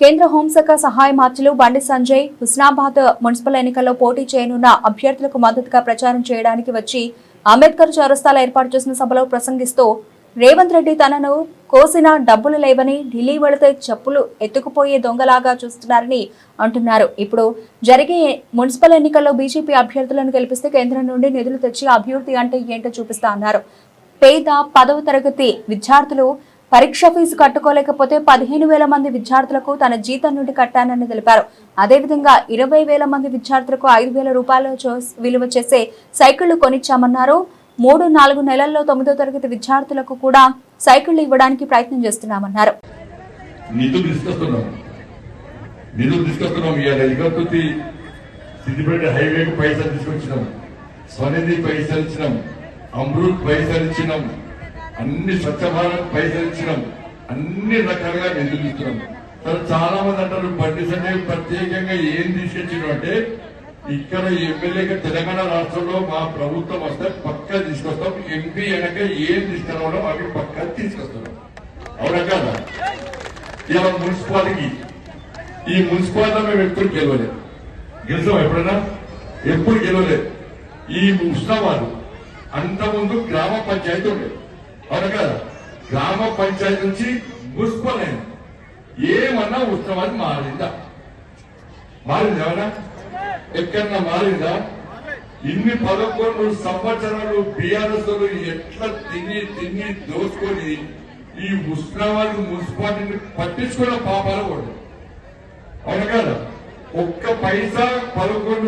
కేంద్ర హోంశాఖ సహాయ మంత్రులు బండి సంజయ్ హుస్నాబాద్ మున్సిపల్ ఎన్నికల్లో పోటీ చేయనున్న అభ్యర్థులకు మద్దతుగా ప్రచారం చేయడానికి వచ్చి అంబేద్కర్ చౌరస్తాలో ఏర్పాటు చేసిన సభలో ప్రసంగిస్తూ రేవంత్ రెడ్డి తనను కోసిన డబ్బులు లేవని ఢిల్లీ వెళితే చెప్పులు ఎత్తుకుపోయే దొంగలాగా చూస్తున్నారని అంటున్నారు. ఇప్పుడు జరిగే మున్సిపల్ ఎన్నికల్లో బీజేపీ అభ్యర్థులను గెలిపిస్తే కేంద్రం నుండి నిధులు తెచ్చి అభివృద్ధి అంటే ఏంటో చూపిస్తా అన్నారు. పేద పదవ తరగతి విద్యార్థులు పరీక్ష ఫీజు కట్టుకోలేకపోతే పదిహేను వేల మంది విద్యార్థులకు తన జీతం నుండి కట్టానని తెలిపారు. అదేవిధంగా ఇరవై వేల మంది విద్యార్థులకు ఐదు వేల రూపాయల విలువ చేసే సైకిళ్ళు కొనిచ్చామన్నారు. మూడు నాలుగు నెలల్లో తొమ్మిదో తరగతి విద్యార్థులకు కూడా సైకిళ్ళు ఇవ్వడానికి ప్రయత్నం చేస్తున్నామన్నారు. హైవేకి పైసలు తీసుకొచ్చినాం. స్వనిధి పైసలు ఇచ్చినాం. అమృత్ పైసలు ఇచ్చినాం. అన్ని స్వచ్ఛ భారత్ పైసలు ఇచ్చినాం అన్ని రకాలుగా నిధులు ఇస్తున్నాం సరే చాలా మంది అంటారు బండి సంజయ్ ప్రత్యేకంగా ఏం తీసుకొచ్చినాం అంటే ఇక్కడ ఎమ్మెల్యేగా తెలంగాణ రాష్ట్రంలో మా ప్రభుత్వం వస్తే పక్కా తీసుకొస్తాం ఎంపీ అనక ఏం తీసుకురావడం అవి పక్కా తీసుకొస్తున్నాం అవునా కదా? ఇలా మున్సిపాలిటీ ఈ మున్సిపాలిటీ మేము ఎప్పుడు గెలవలేదు. గెలిచాం ఎప్పుడైనా ఎప్పుడు గెలవలేదు. ఈ ఉత్సవాలు అంతకుముందు గ్రామ పంచాయతీ ఉండేది. అవును కదా గ్రామ పంచాయతీ నుంచి మున్సిపల్ అయింది ఏమన్నా ఉత్సవాన్ని మారిందా? మారింది ఏమన్నా? ఎక్కడన్నా మారిందా? ఇన్ని పదకొండు సంవత్సరాలు బీఆర్ఎస్ ఎట్లా తిని తిని దోచుకొని ఈ ఉష్ణవాళ్ళు మున్సిపాలిటీని పట్టించుకున్న పాపాలు కూడా. అవును కదా? ఒక్క పైసా పదకొండు